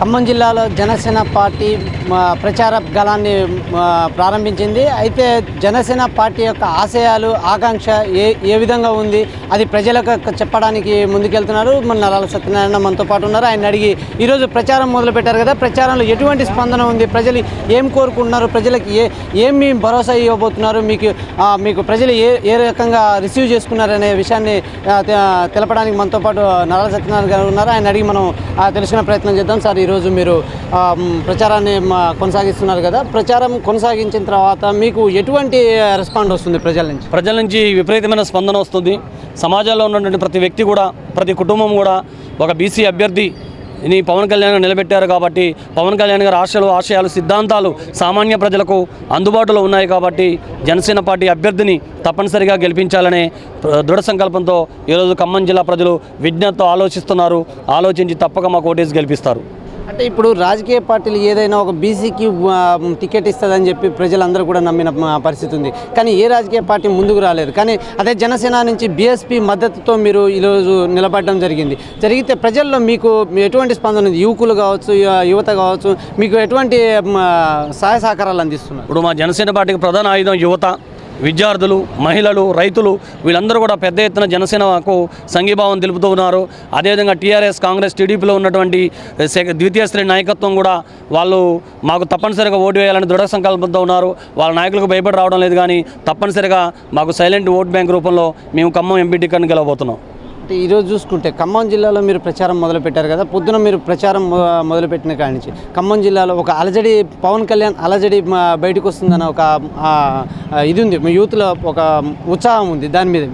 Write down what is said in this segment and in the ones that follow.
ఖమ్మం జిల్లాలో జనసేన పార్టీ ప్రచార గళాన్ని ప్రారంభించింది. అయితే జనసేన పార్టీ యొక్క ఆశయాలు ఆకాంక్ష ఏ ఏ విధంగా ఉంది అది ప్రజలకు చెప్పడానికి ముందుకెళ్తున్నారు. మన నరాల సత్యనారాయణ మనతో పాటు ఉన్నారు. ఆయన అడిగి ఈరోజు ప్రచారం మొదలుపెట్టారు కదా ప్రచారంలో ఎటువంటి స్పందన ఉంది? ప్రజలు ఏం కోరుకుంటున్నారు? ప్రజలకు ఏ ఏమి భరోసా ఇవ్వబోతున్నారు? మీకు మీకు ప్రజలు ఏ ఏ రకంగా రిసీవ్ చేసుకున్నారనే విషయాన్ని తెలపడానికి మనతో పాటు నరాల సత్యనారాయణ గారు ఉన్నారు. ఆయన అడిగి మనం తెలుసుకునే ప్రయత్నం చేద్దాం. సార్ ఈరోజు మీరు ప్రచారాన్ని కొనసాగిస్తున్నారు కదా ప్రచారం కొనసాగించిన తర్వాత మీకు ఎటువంటి రెస్పాండ్ వస్తుంది ప్రజల నుంచి? ప్రజల నుంచి విపరీతమైన స్పందన వస్తుంది. సమాజంలో ఉన్నటువంటి ప్రతి వ్యక్తి కూడా ప్రతి కుటుంబం కూడా ఒక బీసీ అభ్యర్థి ని పవన్ కళ్యాణ్ నిలబెట్టారు కాబట్టి పవన్ కళ్యాణ్ గారి ఆశలు ఆశయాలు సిద్ధాంతాలు సామాన్య ప్రజలకు అందుబాటులో ఉన్నాయి కాబట్టి జనసేన పార్టీ అభ్యర్థిని తప్పనిసరిగా గెలిపించాలనే దృఢ సంకల్పంతో ఈరోజు ఖమ్మం జిల్లా ప్రజలు విజ్ఞతతో ఆలోచిస్తున్నారు. ఆలోచించి తప్పక మాకు ఓటేసి గెలిపిస్తారు. ఇప్పుడు రాజకీయ పార్టీలు ఏదైనా ఒక బీసీకి టికెట్ ఇస్తుందని చెప్పి ప్రజలందరూ కూడా నమ్మిన పరిస్థితి ఉంది. కానీ ఏ రాజకీయ పార్టీ ముందుకు రాలేదు. కానీ అదే జనసేన నుంచి బీఎస్పీ మద్దతుతో మీరు ఈరోజు నిలబడడం జరిగింది. జరిగితే ప్రజల్లో మీకు ఎటువంటి స్పందన ఉంది? యువకులు కావచ్చు యువత కావచ్చు మీకు ఎటువంటి సహాయ సహకారాలు అందిస్తున్నారు? ఇప్పుడు మా జనసేన పార్టీకి ప్రధాన ఆయుధం యువత. విద్యార్థులు మహిళలు రైతులు వీళ్ళందరూ కూడా పెద్ద ఎత్తున జనసేనకు సంఘీభావం తెలుపుతూ ఉన్నారు. అదేవిధంగా టీఆర్ఎస్ కాంగ్రెస్ టీడీపీలో ఉన్నటువంటి ద్వితీయ శ్రేణి నాయకత్వం కూడా వాళ్ళు మాకు తప్పనిసరిగా ఓటు వేయాలని దృఢ సంకల్పంతో ఉన్నారు. వాళ్ళ నాయకులకు భయపడి రావడం లేదు కానీ తప్పనిసరిగా మాకు సైలెంట్ ఓట్ బ్యాంక్ రూపంలో మేము ఖమ్మం ఎంపీ టికెట్ని గెలవబోతున్నాం. ఈరోజు చూసుకుంటే ఖమ్మం జిల్లాలో మీరు ప్రచారం మొదలుపెట్టారు కదా పొద్దున మీరు ప్రచారం మొదలుపెట్టిన కాడి నుంచి. ఖమ్మం జిల్లాలో ఒక అలజడి పవన్ కళ్యాణ్ అలజడి బయటకు వస్తుందన్న ఒక ఇది ఉంది. మీ యూత్లో ఒక ఉత్సాహం ఉంది దాని మీద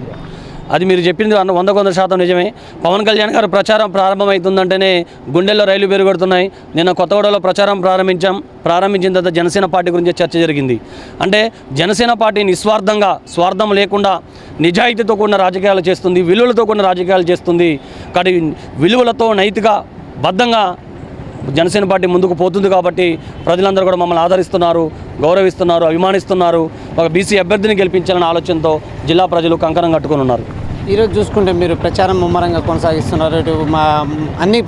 అది మీరు చెప్పింది వంద వందకు వంద శాతం నిజమే. పవన్ కళ్యాణ్ గారు ప్రచారం ప్రారంభమవుతుందంటేనే గుండెల్లో రైలు పెరుగుడుతున్నాయి. నిన్న కొత్తగూడలో ప్రచారం ప్రారంభించాం. ప్రారంభించిన తర్వాత జనసేన పార్టీ గురించి చర్చ జరిగింది. అంటే జనసేన పార్టీ నిస్వార్థంగా స్వార్థం లేకుండా నిజాయితీతో కూడిన రాజకీయాలు చేస్తుంది విలువలతో కూడిన రాజకీయాలు చేస్తుంది. కానీ విలువలతో నైతిక బద్ధంగా జనసేన పార్టీ ముందుకు పోతుంది కాబట్టి ప్రజలందరూ కూడా మమ్మల్ని ఆదరిస్తున్నారు గౌరవిస్తున్నారు అభిమానిస్తున్నారు. ఒక బీసీ అభ్యర్థిని గెలిపించాలనే ఆలోచనతో జిల్లా ప్రజలు కంకణం కట్టుకుని ఉన్నారు. ఈరోజు చూసుకుంటే మీరు ప్రచారం ముమ్మరంగా కొనసాగిస్తున్నారు. ఇటు మా అన్ని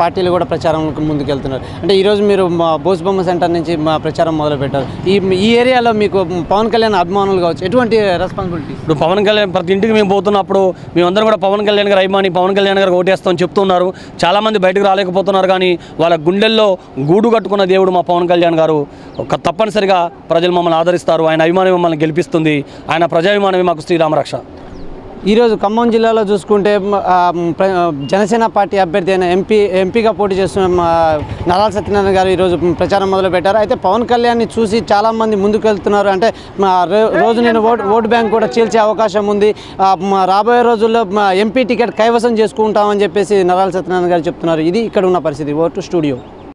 పార్టీలు కూడా ప్రచారం ముందుకెళ్తున్నారు. అంటే ఈరోజు మీరు మా బోసుబొమ్మ సెంటర్ నుంచి మా ప్రచారం మొదలుపెట్టారు. ఈ ఈ ఏరియాలో మీకు పవన్ కళ్యాణ్ అభిమానులు కావచ్చు ఎటువంటి రెస్పాన్సిబిలిటీ ఇప్పుడు పవన్ కళ్యాణ్ ప్రతి ఇంటికి మేము పోతున్నప్పుడు మేమందరం కూడా పవన్ కళ్యాణ్ గారు అభిమాని పవన్ కళ్యాణ్ గారు ఓటేస్తామని చెప్తున్నారు. చాలామంది బయటకు రాలేకపోతున్నారు కానీ వాళ్ళ గుండెల్లో గూడు కట్టుకున్న దేవుడు మా పవన్ కళ్యాణ్ గారు. ఒక తప్పనిసరిగా ప్రజలు మమ్మల్ని ఆదరిస్తారు. ఆయన అభిమానం మమ్మల్ని గెలిపిస్తుంది. ఆయన ప్రజాభిమానమే మాకు శ్రీరామరక్ష. ఈరోజు ఖమ్మం జిల్లాలో చూసుకుంటే జనసేన పార్టీ అభ్యర్థి అయిన ఎంపీ ఎంపీగా పోటీ చేస్తున్న మా నరాల సత్యనారాయణ గారు ఈరోజు ప్రచారం మొదలుపెట్టారు. అయితే పవన్ కళ్యాణ్ని చూసి చాలామంది ముందుకెళ్తున్నారు. అంటే మా రో- రోజు నేను ఓటు ఓటు బ్యాంక్ కూడా చీల్చే అవకాశం ఉంది. మా రాబోయే రోజుల్లో మా ఎంపీ టికెట్ కైవసం చేసుకుంటామని చెప్పేసి నరాల సత్యనారాయణ గారు చెప్తున్నారు. ఇది ఇక్కడ ఉన్న పరిస్థితి. ఓటు స్టూడియో.